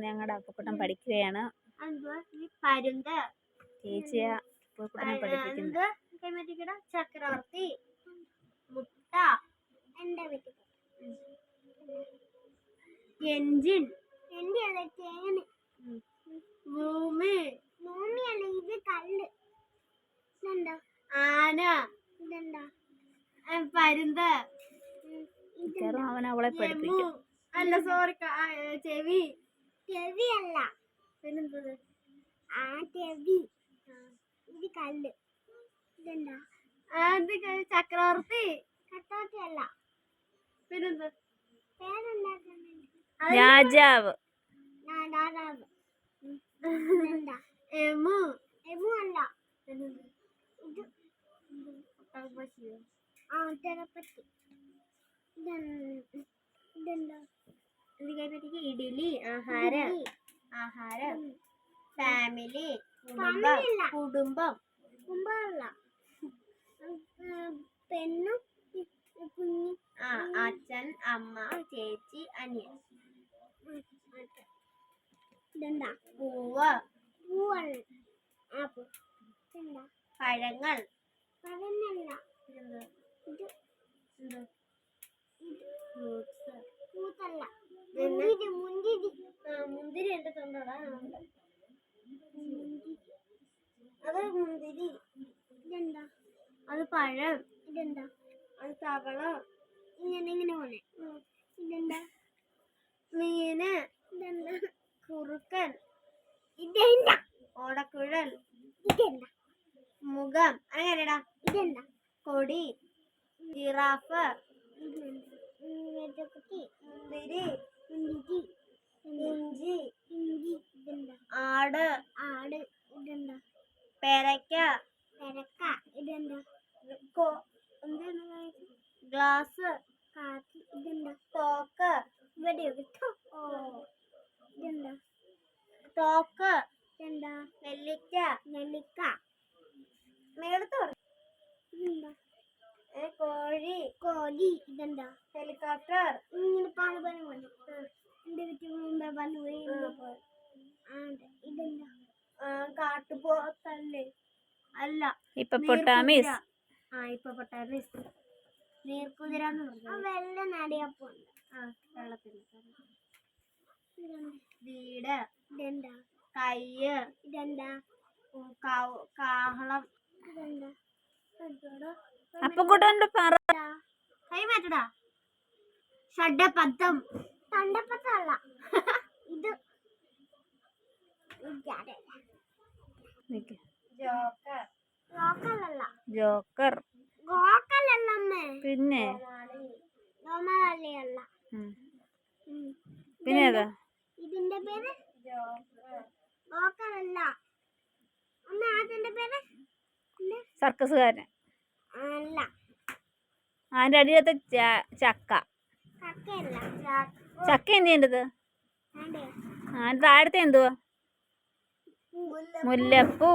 ഞങ്ങളുടെ അപ്പക്കുട്ടൻ പഠിക്കുകയാണ്. ചേച്ചിയ അപ്പക്കുട്ടനെ പഠിപ്പിക്കുന്നു. ചക്രവർത്തി. മുട്ട. എൻജിൻ. ഭൂമി. ഭൂമിയല്ല ഇത് കല്ല്. ഇതെന്താ? ആന. ഇതെന്താ? പരുന്ത്. അവൻ അവളെ പഠിപ്പിക്കും. അല്ല സോറി ചെവി. ചെവി അല്ല. പിന്നെന്തത് ആ ചെവി. ഇത് കല്ല്. ഇതെന്താ? അത് ക- ചക്രവർത്തി. ചക്രവർത്തി അല്ല. പിന്നെന്ത്? രാജാവ്. രാജാവ്. എമു. എമു അല്ല. ഇത്? ആ ഇതെന്താ? ഇഡലി ആഹാരം. ആഹാരം. ഫാമിലി കുടുംബം കുടുംബം. പെണ്ണും കുഞ്ഞു. ആ അച്ഛൻ അമ്മ ചേച്ചി അനിയൻ. പൂവ്. പൂവല്ല. ആ പൂ. ഇതെന്താ? പഴങ്ങൾ. പഴങ്ങളല്ല ഇത്. ഫ്രൂട്ട്സ്. ഫ്രൂട്ടല്ല മുന്തിരി മുന്തിരി. ആ മുന്തിരി എന്റെ തൊണ്ടടാ അത് മുന്തിരി. ഇതെന്താ? അത് പഴം. ഇതെന്താ? അത് തവള. ഇങ്ങനെ ഇങ്ങനെ പോലെ. ഇതെന്താ? മീന്. ഇതെന്താ? കുറുക്കൻ. ഇതെന്താ? ഓടക്കുഴൽ. ഇതെന്താ? മുഖം. അങ്ങനെടാ ഇതെന്താ? കൊടി. ജിറാഫ് മുന്തിരി മുന്തിരി ഇഞ്ചി ഇഞ്ചി ഇതെന്താ ആട്. ആട് ഇതെന്താ പെരക്ക. പെരക്ക ഇതെന്താ ഗ്ലാസ്. കാത്തി ഇതെന്താ തോക്ക്. ഇവിടെ ഓ ഇതെന്താ തോക്ക്. ഇതെന്താ നെല്ലിക്ക. നെല്ലിക്ക. മേളത്ത് കോഴി ഇതെന്താ? ഹെലികോപ്റ്റർ. ഇങ്ങനെ പാൽ പോലെ പോലെ എന്റെ വീട്ടിൽ മുമ്പേ പോ പോയി ഇതെന്താ? കാട്ടുപോത്തല്ലേ അല്ല ഹിപ്പപ്പൊട്ടാമിസ് പൊട്ടാമിസ്. ആ ഇപ്പൊ പൊട്ടാമിസ്. നീർക്കുതിര എന്ന് പറഞ്ഞു വെള്ള നടിയപ്പുണ്ട് ആ വെള്ളത്തിൽ വീട്. ഇതെന്താ? കയ്യ്. ഇതെന്താ? കാഹളം. ഇതെന്താ? അപ്പൊ അപ്പക്കുട്ടന്റെ പറ. കൈ മാറ്റടാ. ഇത്. ജോക്കർ. പിന്നെ. പിന്നെ ഏതാ? ഇതിന്റെ പേര്? സർക്കസുകാരൻ. അതിന്റെ അടിയിലത്തെ ചക്ക. ചക്ക. എന്ത് ചെയ്യേണ്ടത് അതിന്റെ താഴത്തെ എന്തുവാ? മുല്ലപ്പൂ.